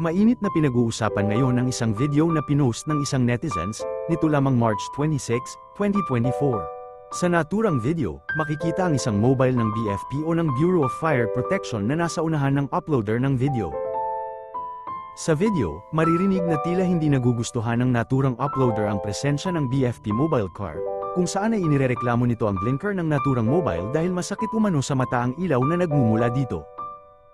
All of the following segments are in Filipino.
Mainit na pinag-uusapan ngayon ang isang video na pinost ng isang netizens, nito lamang March 26, 2024. Sa naturang video, makikita ang isang mobile ng BFP o ng Bureau of Fire Protection na nasa unahan ng uploader ng video. Sa video, maririnig na tila hindi nagugustuhan ng naturang uploader ang presensya ng BFP mobile car, kung saan ay inirereklamo nito ang blinker ng naturang mobile dahil masakit umano sa mata ang ilaw na nagmumula dito.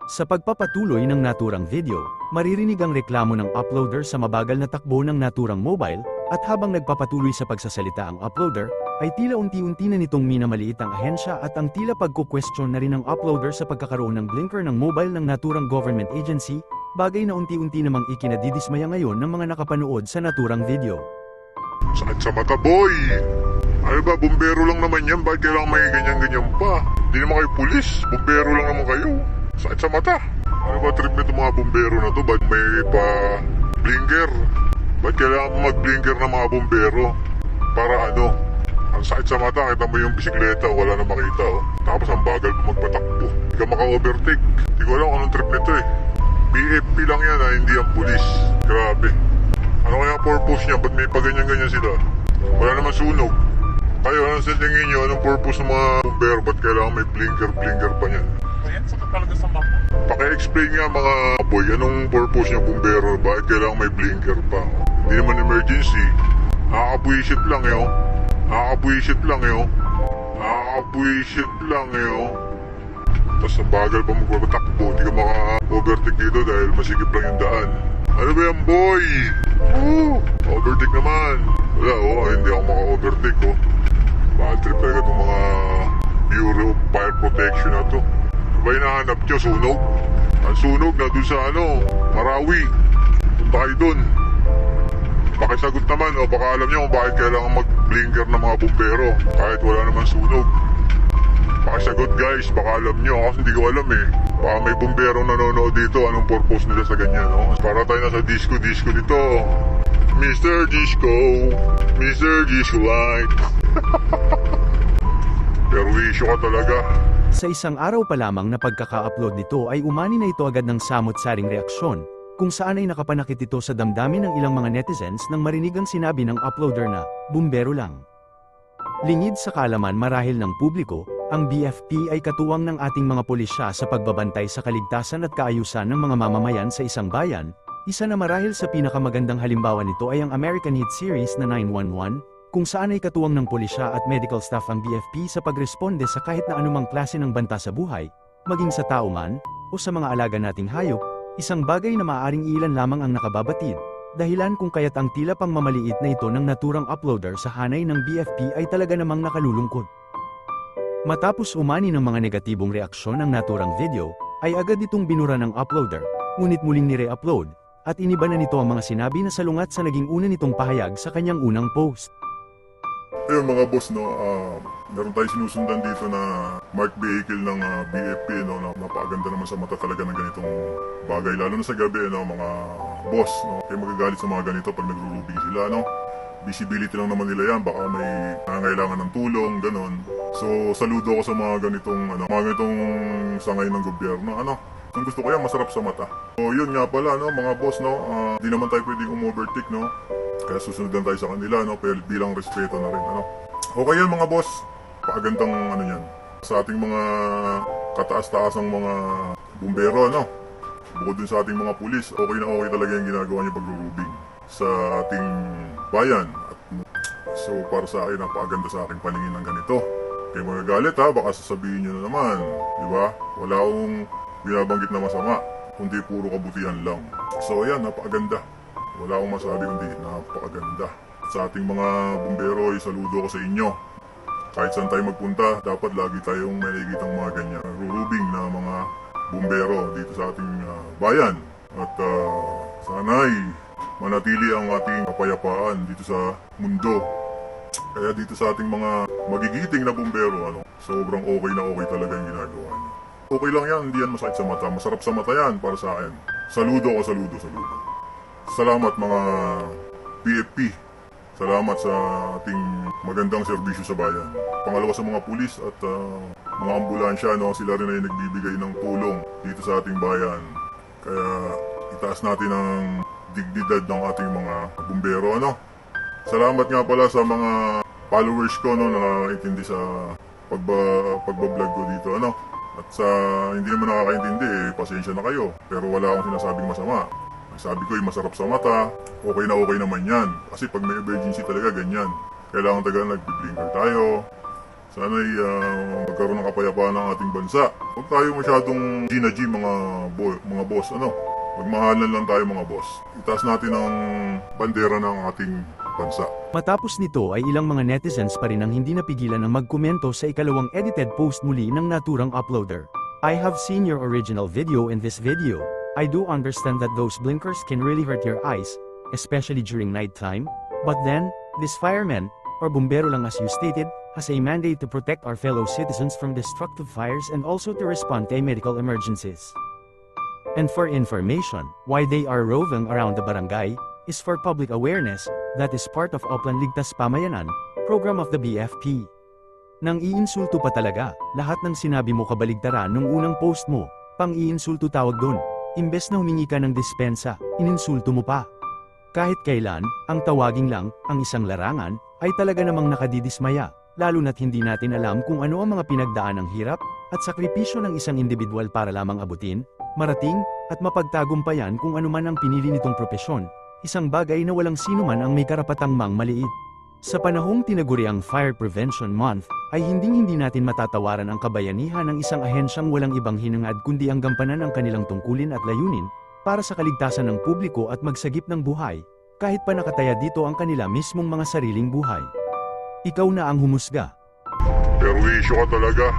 Sa pagpapatuloy ng naturang video, maririnig ang reklamo ng uploader sa mabagal na takbo ng naturang mobile, at habang nagpapatuloy sa pagsasalita ang uploader, ay tila unti-unti na nitong minamaliit ang ahensya at ang tila pagkukwestiyon na rin ng uploader sa pagkakaroon ng blinker ng mobile ng naturang government agency, bagay na unti-unti namang ikinadidismaya ngayon ng mga nakapanood sa naturang video. Sakit sa mata, boy! Ano ba, bumbero lang naman yan. Bakit kailangan may ganyan-ganyan pa? Hindi naman kayo pulis. Bumbero lang naman kayo. Sakit sa mata. Ano ba trip nito mga bumbero na to? Ba't may pa blinker? Ba't kailangan mo mag-blinker ng mga bumbero? Para ano? Ang sakit sa mata, kita mo yung bisikleta, wala na makita oh. Tapos ang bagal mo magpatakbo. Hindi ka maka-overtake. Hindi ko alam anong trip nito eh. BFP lang yan ha, hindi ang pulis. Grabe. Ano kaya purpose niya? Ba't may paganyan-ganyan sila? Wala naman sunog. Kayo, anong sa tingin niyo? Anong purpose ng mga bumbero? Ba't kailangan may blinker-blinker pa niyan? Ayan, sakit talaga sa mata. Paki-explain nga mga boy, anong purpose niya bumbero? Bakit kailangan may blinker pa? Hindi naman emergency. Nakakabwisit lang eh oh. Nakakabwisit lang eh oh. Nakakabwisit lang eh oh. Tapos ang bagal pa magpapatakbo, hindi ka maka-overtake dito dahil masigip lang yung daan. Ano ba yan boy? Oh, overtake naman. Wala oh, hindi ako maka-overtake oh. Bad trip talaga itong mga Bureau of Fire Protection na to. Ba hinahanap nyo? Sunog? Ang sunog na dun sa ano, Marawi. Punta kayo dun. Pakisagot naman o baka alam nyo kung bakit kailangan mag-blinker ng mga bumbero kahit wala naman sunog. Pakisagot guys, baka alam nyo kasi hindi ko alam eh. Baka may bumbero nanonood dito, anong purpose nila sa ganyan, no? Para tayo nasa disco-disco dito. Mr. Disco, Mr. Disco Light. Pero issue ka talaga. Sa isang araw pa lamang na pagkaka-upload nito ay umani na ito agad ng samot-saring reaksyon, kung saan ay nakapanakit ito sa damdamin ng ilang mga netizens nang marinig ang sinabi ng uploader na, bumbero lang. Lingid sa kalaman marahil ng publiko, ang BFP ay katuwang ng ating mga pulisya sa pagbabantay sa kaligtasan at kaayusan ng mga mamamayan sa isang bayan, isa na marahil sa pinakamagandang halimbawa nito ay ang American hit series na 911, kung saan ay katuwang ng pulisya at medical staff ang BFP sa pagresponde sa kahit na anumang klase ng banta sa buhay, maging sa tao man, o sa mga alaga nating hayop, isang bagay na maaaring ilan lamang ang nakababatid, dahilan kung kaya't ang tila pang mamaliit na ito ng naturang uploader sa hanay ng BFP ay talaga namang nakalulungkot. Matapos umani ng mga negatibong reaksyon ang naturang video, ay agad itong binura ng uploader, ngunit muling nire-upload, at iniba na nito ang mga sinabi na salungat sa naging una nitong pahayag sa kanyang unang post. Ayun mga boss, no, ah, meron tayong sinusundan dito na marked vehicle ng ah, BFP, no, na napakaganda naman sa mata talaga ng ganitong bagay, lalo na sa gabi, no, mga boss, no, kaya magagalit sa mga ganito pag nagro-rubing sila, no. Visibility lang naman nila yan, baka may nangangailangan ng tulong, ganon. So, saludo ko sa mga ganitong, ano, mga ganitong sangay ng gobyerno, ano. Kung gusto ko yan, masarap sa mata. So, yun nga pala, no, mga boss, no, ah, di naman tayo pwedeng um-overtake, no. Kaya susundan tayo sa kanila, no? Pero bilang respeto na rin, ano? Okay yan, mga boss. Paagandang, ano yan. Sa ating mga kataas-taasang mga bumbero, ano? Bukod dun sa ating mga pulis, okay na okay talaga yung ginagawa niyo pagrurubing sa ating bayan. At, so, para sa akin, napakaganda sa aking paningin ng ganito. Kaya magagalit ha, baka sasabihin nyo na naman. Di ba? Wala akong binabanggit na masama, kundi puro kabutihan lang. So, ayan, napakaganda. Wala akong masabi kundi napakaganda. Sa ating mga bumbero ay saludo ko sa inyo. Kahit saan tayo magpunta, dapat lagi tayong may nakikitang mga ganyan. Rurubing na mga bumbero dito sa ating ah, bayan. At ah, sana'y manatili ang ating kapayapaan dito sa mundo. Kaya dito sa ating mga magigiting na bumbero, ano, sobrang okay na okay talaga yung ginagawa niyo. Okay lang yan, hindi yan masakit sa mata. Masarap sa mata yan para sa akin. Saludo ko, saludo, saludo. Salamat mga PFP. Salamat sa ating magandang serbisyo sa bayan. Pangalawa sa mga pulis at ah, mga ambulansya, no, sila rin ay nagbibigay ng tulong dito sa ating bayan. Kaya itaas natin ang dignidad ng ating mga bumbero ano. Salamat nga pala sa mga followers ko no na nakakaintindi sa pagba pagba-vlog ko dito ano. At sa hindi naman nakakaintindi, eh, pasensya na kayo. Pero wala akong sinasabing masama. Ang sabi ko ay masarap sa mata, okay na okay naman yan. Kasi pag may emergency talaga, ganyan. Kailangan taga nag-blinker tayo. Sana'y ah, magkaroon ng kapayapaan ng ating bansa. Huwag tayo masyadong G mga, bo- mga boss. Ano? Magmahalan lang tayo mga boss. Itaas natin ang bandera ng ating bansa. Matapos nito ay ilang mga netizens pa rin ang hindi napigilan ng magkomento sa ikalawang edited post muli ng naturang uploader. I have seen your original video in this video. I do understand that those blinkers can really hurt your eyes, especially during nighttime. But then, this fireman, or bumbero lang as you stated, has a mandate to protect our fellow citizens from destructive fires and also to respond to medical emergencies. And for information, why they are roving around the barangay, is for public awareness, that is part of Oplan Ligtas Pamayanan, program of the BFP. Nang iinsulto pa talaga, lahat ng sinabi mo kabaligtaran nung unang post mo, pang iinsulto tawag doon. Imbes na humingi ka ng dispensa, ininsulto mo pa. Kahit kailan, ang tawaging lang, ang isang larangan, ay talaga namang nakadidismaya, lalo na't hindi natin alam kung ano ang mga pinagdaan ng hirap, at sakripisyo ng isang individual para lamang abutin, marating, at mapagtagumpayan kung anuman ang pinili nitong propesyon, isang bagay na walang sino man ang may karapatang mang maliit. Sa panahong tinaguriang Fire Prevention Month, ay hinding-hindi natin matatawaran ang kabayanihan ng isang ahensyang walang ibang hinangad kundi ang gampanan ang kanilang tungkulin at layunin, para sa kaligtasan ng publiko at magsagip ng buhay, kahit pa nakataya dito ang kanila mismong mga sariling buhay. Ikaw na ang humusga. Pero issue ka talaga.